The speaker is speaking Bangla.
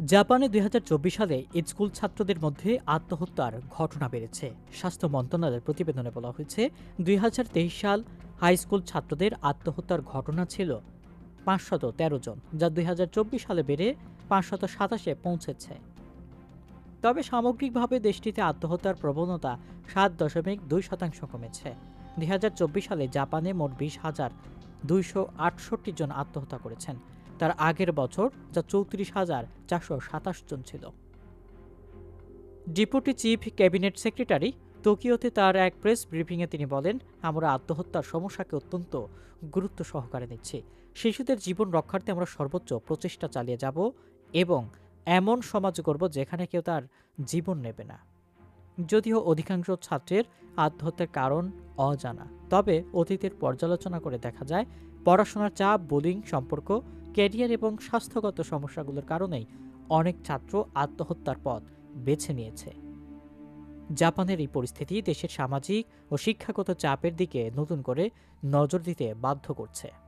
জাপানে দুই হাজার চব্বিশ সালে স্কুল ছাত্রদের মধ্যে আত্মহত্যার ঘটনা বেড়েছে। স্বাস্থ্য মন্ত্রণালয়ের প্রতিবেদনে বলা হয়েছে, দুই হাজার তেইশ সাল হাই স্কুল ছাত্রদের আত্মহত্যার ঘটনা ছিল পাঁচশত তেরো জন, যা দুই হাজার চব্বিশ সালে বেড়ে পাঁচশত সাতাশে পৌঁছেছে। তবে সামগ্রিকভাবে দেশটিতে আত্মহত্যার প্রবণতা সাত দশমিক দুই শতাংশ কমেছে। দুই হাজার চব্বিশ সালে জাপানে মোট বিশ হাজার দুইশো জন আত্মহত্যা করেছেন। তার আগের বছর যা চৌত্রিশ হাজার চারশো সাতাশ জন ছিল। ডিপুটি চিফ ক্যাবিনেট সেক্রেটারি টোকিওতে তার এক প্রেস ব্রিফিংয়ে তিনি বলেন, আমরা আত্মহত্যার সমস্যাকে অত্যন্ত গুরুত্ব সহকারে নিচ্ছি। শিশুদের জীবন রক্ষার্থে আমরা সর্বোচ্চ প্রচেষ্টা চালিয়ে যাব এবং এমন সমাজ করব যেখানে কেউ তার জীবন নেবে না। যদিও অধিকাংশ ছাত্রের আত্মহত্যার কারণ অজানা। তবে অতীতের পর্যালোচনা করে দেখা যায়, পড়াশোনার চাপ বোলিং সম্পর্ক ক্যারিয়ার এবং স্বাস্থ্যগত সমস্যাগুলোর কারণেই অনেক ছাত্র আত্মহত্যার পথ বেছে নিয়েছে। জাপানের এই পরিস্থিতি দেশের সামাজিক ও শিক্ষাগত চাপের দিকে নতুন করে নজর দিতে বাধ্য করছে।